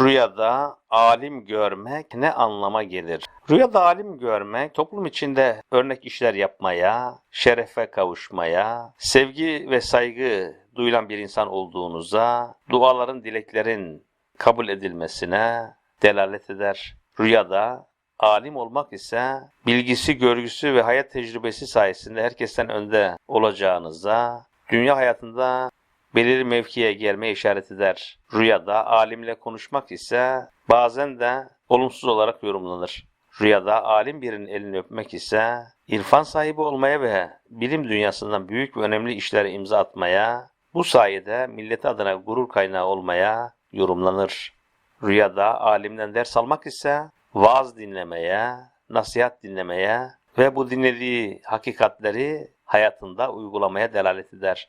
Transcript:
Rüyada alim görmek ne anlama gelir? Rüyada alim görmek toplum içinde örnek işler yapmaya, şerefe kavuşmaya, sevgi ve saygı duyulan bir insan olduğunuza, duaların, dileklerin kabul edilmesine delalet eder. Rüyada alim olmak ise bilgisi, görgüsü ve hayat tecrübesi sayesinde herkesten önde olacağınıza, dünya hayatında belirli mevkiye gelmeye işaret eder. Rüyada alimle konuşmak ise bazen de olumsuz olarak yorumlanır. Rüyada alim birinin elini öpmek ise irfan sahibi olmaya ve bilim dünyasından büyük ve önemli işlere imza atmaya, bu sayede millet adına gurur kaynağı olmaya yorumlanır. Rüyada alimden ders almak ise vaaz dinlemeye, nasihat dinlemeye ve bu dinlediği hakikatleri hayatında uygulamaya delalet eder.